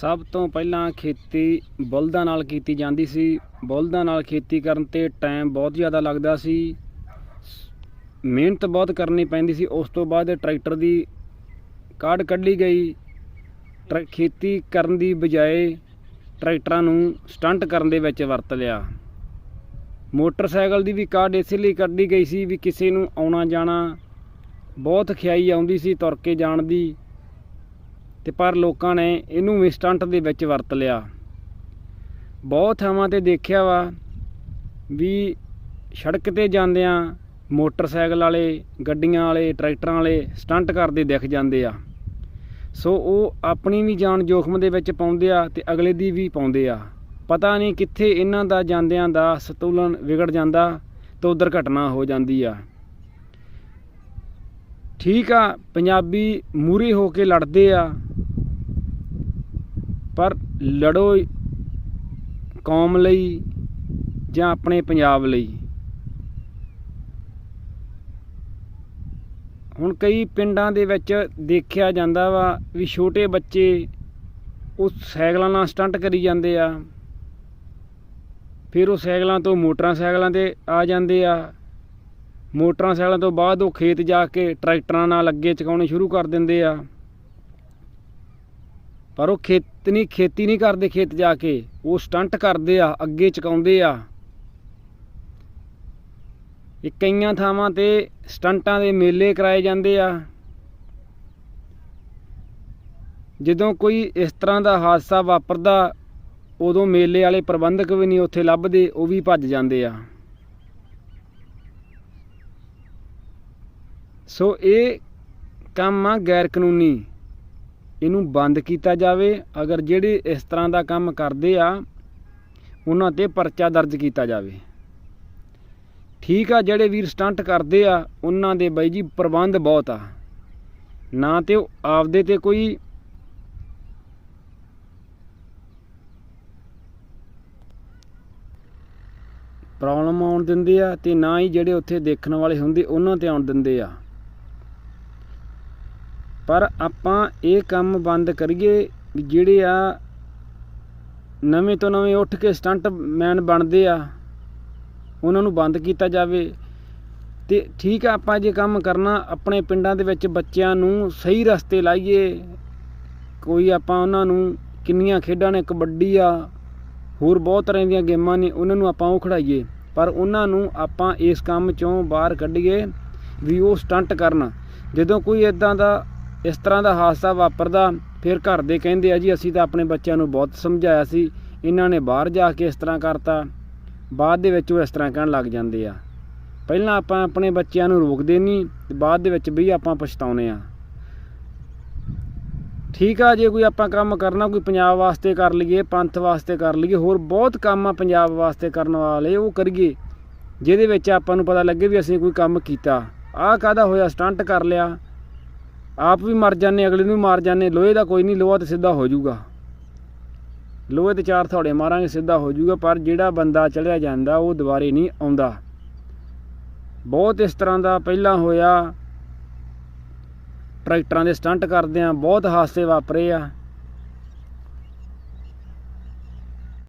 ਸਭ ਤੋਂ ਪਹਿਲਾਂ ਖੇਤੀ ਬਲਦਾਂ ਨਾਲ ਕੀਤੀ ਜਾਂਦੀ ਸੀ। ਬਲਦਾਂ ਨਾਲ ਖੇਤੀ ਕਰਨ ਤੇ ਟਾਈਮ ਬਹੁਤ ਜ਼ਿਆਦਾ ਲੱਗਦਾ ਸੀ। ਮਿਹਨਤ ਬਹੁਤ ਕਰਨੀ ਪੈਂਦੀ ਸੀ। ਉਸ ਤੋਂ ਬਾਅਦ ਟਰੈਕਟਰ ਦੀ ਕਾਢ ਕੱਢੀ ਗਈ। ਟਰੈ- ਖੇਤੀ ਕਰਨ ਦੀ ਬਜਾਏ ਟਰੈਕਟਰਾਂ ਨੂੰ ਸਟੰਟ ਕਰਨ ਦੇ ਵਿੱਚ ਵਰਤ ਲਿਆ। ਮੋਟਰਸਾਈਕਲ ਦੀ ਵੀ ਕਾਢ ਇਸੇ ਲਈ ਕੱਢੀ ਗਈ ਸੀ ਵੀ ਕਿਸੇ ਨੂੰ ਆਉਣਾ ਜਾਣਾ ਬਹੁਤ ਖਿਆਈ ਆਉਂਦੀ ਸੀ, ਤੁਰ ਕੇ ਜਾਣ ਦੀ। ਤੇ ਪਰ ਲੋਕਾਂ ਨੇ ਇਹਨੂੰ ਵੀ ਸਟੰਟ ਦੇ ਵਿੱਚ ਵਰਤ ਲਿਆ। ਬਹੁਤ ਥਾਵਾਂ ਤੇ ਦੇਖਿਆ ਵਾ ਵੀ ਸੜਕ ਤੇ ਜਾਂਦਿਆਂ ਮੋਟਰਸਾਈਕਲ ਵਾਲੇ, ਗੱਡੀਆਂ ਵਾਲੇ, ਟਰੈਕਟਰਾਂ ਵਾਲੇ ਸਟੰਟ ਕਰਦੇ ਦਿਖ ਜਾਂਦੇ ਆ। ਸੋ ਉਹ ਆਪਣੀ ਵੀ ਜਾਨ ਜੋਖਮ ਦੇ ਵਿੱਚ ਪਾਉਂਦੇ ਆ ਤੇ ਅਗਲੇ ਦੀ ਵੀ ਪਾਉਂਦੇ ਆ। ਪਤਾ ਨਹੀਂ ਕਿੱਥੇ ਇਹਨਾਂ ਦਾ ਜਾਂਦਿਆਂ ਦਾ ਸੰਤੁਲਨ ਵਿਗੜ ਜਾਂਦਾ ਤੇ ਉਧਰ ਘਟਨਾ ਹੋ ਜਾਂਦੀ ਆ। ਠੀਕ ਆ, ਪੰਜਾਬੀ ਮੂਰੇ ਹੋ ਕੇ ਲੜਦੇ ਆ। ਪਰ ਲੜੋ ਕੌਮ ਲਈ ਜਾਂ ਆਪਣੇ ਪੰਜਾਬ ਲਈ। ਹੁਣ ਕਈ ਪਿੰਡਾਂ ਦੇ ਵਿੱਚ ਦੇਖਿਆ ਜਾਂਦਾ ਵਾ ਵੀ ਛੋਟੇ ਬੱਚੇ ਉਹ ਸਾਈਕਲਾਂ ਨਾਲ ਸਟੰਟ ਕਰੀ ਜਾਂਦੇ ਆ। ਫਿਰ ਉਹ ਸਾਈਕਲਾਂ ਤੋਂ ਮੋਟਰਾਂ ਤੇ ਆ ਜਾਂਦੇ ਆ। ਮੋਟਰਾਂ ਸਾਈਕਲਾਂ ਤੋਂ ਬਾਅਦ ਉਹ ਖੇਤ ਜਾ ਕੇ ਟਰੈਕਟਰਾਂ ਨਾਲ ਅੱਗੇ ਚਕਾਉਣੇ ਸ਼ੁਰੂ ਕਰ ਦਿੰਦੇ ਆ। ਪਰ ਉਹ ਖੇਤ ਨਹੀਂ ਖੇਤੀ ਨਹੀਂ ਕਰਦੇ ਖੇਤ ਜਾ ਕੇ। ਉਹ ਸਟੰਟ ਕਰਦੇ ਆ, ਅੱਗੇ ਚਕਾਉਂਦੇ ਆ। ਇਹ ਕਈਆਂ ਥਾਵਾਂ ਤੇ ਸਟੰਟਾਂ ਦੇ ਮੇਲੇ ਕਰਾਏ ਜਾਂਦੇ ਆ। ਜਦੋਂ ਕੋਈ ਇਸ ਤਰ੍ਹਾਂ ਦਾ ਹਾਦਸਾ ਵਾਪਰਦਾ, ਉਦੋਂ ਮੇਲੇ ਵਾਲੇ ਪ੍ਰਬੰਧਕ ਵੀ ਨਹੀਂ ਉੱਥੇ ਲੱਭਦੇ, ਉਹ ਵੀ ਭੱਜ ਜਾਂਦੇ ਆ। ਸੋ ਇਹ ਕੰਮ ਆ ਗੈਰ ਕਾਨੂੰਨੀ ਇਹਨੂੰ ਬੰਦ ਕੀਤਾ ਜਾਵੇ। ਅਗਰ ਜਿਹੜੇ ਇਸ ਤਰ੍ਹਾਂ ਦਾ ਕੰਮ ਕਰਦੇ ਆ, ਉਹਨਾਂ ਤੇ ਪਰਚਾ ਦਰਜ ਕੀਤਾ ਜਾਵੇ। ਠੀਕ ਆ, ਜਿਹੜੇ ਵੀਰ ਸਟੰਟ ਕਰਦੇ ਆ, ਉਹਨਾਂ ਦੇ ਬਾਈ ਜੀ ਪ੍ਰਬੰਧ ਬਹੁਤ ਆ। ਨਾ ਤੇ ਉਹ ਆਪਦੇ ਤੇ ਕੋਈ ਪ੍ਰੋਬਲਮ ਆਉਣ ਦਿੰਦੇ ਆ ਤੇ ਨਾ ਹੀ ਜਿਹੜੇ ਉੱਥੇ ਦੇਖਣ ਵਾਲੇ ਹੁੰਦੇ, ਉਹਨਾਂ ਤੇ ਆਉਣ ਦਿੰਦੇ ਆ। ਪਰ ਆਪਾਂ ਇਹ ਕੰਮ ਬੰਦ ਕਰੀਏ ਵੀ ਜਿਹੜੇ ਆ ਨਵੇਂ ਤੋਂ ਨਵੇਂ ਉੱਠ ਕੇ ਸਟੰਟ ਮੈਨ ਬਣਦੇ ਆ, ਉਹਨਾਂ ਨੂੰ ਬੰਦ ਕੀਤਾ ਜਾਵੇ। ਤੇ ਠੀਕ ਆ, ਆਪਾਂ ਜੇ ਕੰਮ ਕਰਨਾ, ਆਪਣੇ ਪਿੰਡਾਂ ਦੇ ਵਿੱਚ ਬੱਚਿਆਂ ਨੂੰ ਸਹੀ ਰਸਤੇ ਲਾਈਏ। ਕੋਈ ਆਪਾਂ ਉਹਨਾਂ ਨੂੰ ਕਿੰਨੀਆਂ ਖੇਡਾਂ ਨੇ, ਕਬੱਡੀ ਆ, ਹੋਰ ਬਹੁਤ ਤਰ੍ਹਾਂ ਦੀਆਂ ਗੇਮਾਂ ਨੇ, ਉਹਨਾਂ ਨੂੰ ਆਪਾਂ ਉਹ ਖਿਡਾਈਏ। ਪਰ ਉਹਨਾਂ ਨੂੰ ਆਪਾਂ ਇਸ ਕੰਮ ਚੋਂ ਬਾਹਰ ਕੱਢੀਏ ਵੀ ਉਹ ਸਟੰਟ ਕਰਨ। ਜਦੋਂ ਕੋਈ ਇਦਾਂ ਦਾ ਇਸ ਤਰ੍ਹਾਂ ਦਾ ਹਾਦਸਾ ਵਾਪਰਦਾ ਫਿਰ ਘਰ ਦੇ ਕਹਿੰਦੇ ਆ ਜੀ, ਅਸੀਂ ਤਾਂ ਆਪਣੇ ਬੱਚਿਆਂ ਨੂੰ ਬਹੁਤ ਸਮਝਾਇਆ ਸੀ। ਇਹਨਾਂ ਨੇ ਬਾਹਰ ਜਾ ਕੇ ਇਸ ਤਰ੍ਹਾਂ ਕਰਤਾ। ਬਾਅਦ ਦੇ ਵਿੱਚ ਉਹ ਇਸ ਤਰ੍ਹਾਂ ਕਹਿਣ ਲੱਗ ਜਾਂਦੇ ਆ। ਪਹਿਲਾਂ ਆਪਾਂ ਆਪਣੇ ਬੱਚਿਆਂ ਨੂੰ ਰੋਕਦੇ ਨਹੀਂ, ਤੇ ਬਾਅਦ ਦੇ ਵਿੱਚ ਵੀ ਆਪਾਂ ਪਛਤਾਉਨੇ ਆ। ਠੀਕ ਆ, ਜੇ ਕੋਈ ਆਪਾਂ ਕੰਮ ਕਰਨਾ, ਕੋਈ ਪੰਜਾਬ ਵਾਸਤੇ ਕਰ ਲਈਏ, ਪੰਥ ਵਾਸਤੇ ਕਰ ਲਈਏ, ਹੋਰ ਬਹੁਤ ਕੰਮ ਆ ਪੰਜਾਬ ਵਾਸਤੇ ਕਰਨ ਵਾਲੇ, ਉਹ ਕਰੀਏ। ਜਿਹਦੇ ਵਿੱਚ ਆਪਾਂ ਨੂੰ ਪਤਾ ਲੱਗੇ ਵੀ ਅਸੀਂ ਕੋਈ ਕੰਮ ਕੀਤਾ। ਆਹ ਕਾਹਦਾ ਹੋਇਆ, ਸਟੰਟ ਕਰ ਲਿਆ। ਆਪ ਵੀ ਮਰ ਜਾਂਦੇ, ਅਗਲੇ ਨੂੰ ਵੀ ਮਾਰ ਜਾਂਦੇ, ਲੋਹੇ ਦਾ ਕੋਈ ਨਹੀਂ, ਲੋਹਾ ਤੇ ਸਿੱਧਾ ਹੋ ਜਾਊਗਾ। ਲੋਹੇ ਤੇ ਚਾਰ ਥੋੜੇ ਮਾਰਾਂਗੇ, ਸਿੱਧਾ ਹੋ ਜਾਊਗਾ, ਪਰ ਜਿਹੜਾ ਬੰਦਾ ਚੜਿਆ ਜਾਂਦਾ, ਉਹ ਦੁਬਾਰੇ ਨਹੀਂ ਆਉਂਦਾ। ਬਹੁਤ ਇਸ ਤਰ੍ਹਾਂ ਦਾ ਪਹਿਲਾਂ ਹੋਇਆ। ਟਰੈਕਟਰਾਂ ਦੇ ਸਟੰਟ ਕਰਦੇ ਆ, ਬਹੁਤ ਹਾਦਸੇ ਵਾਪਰੇ ਆ।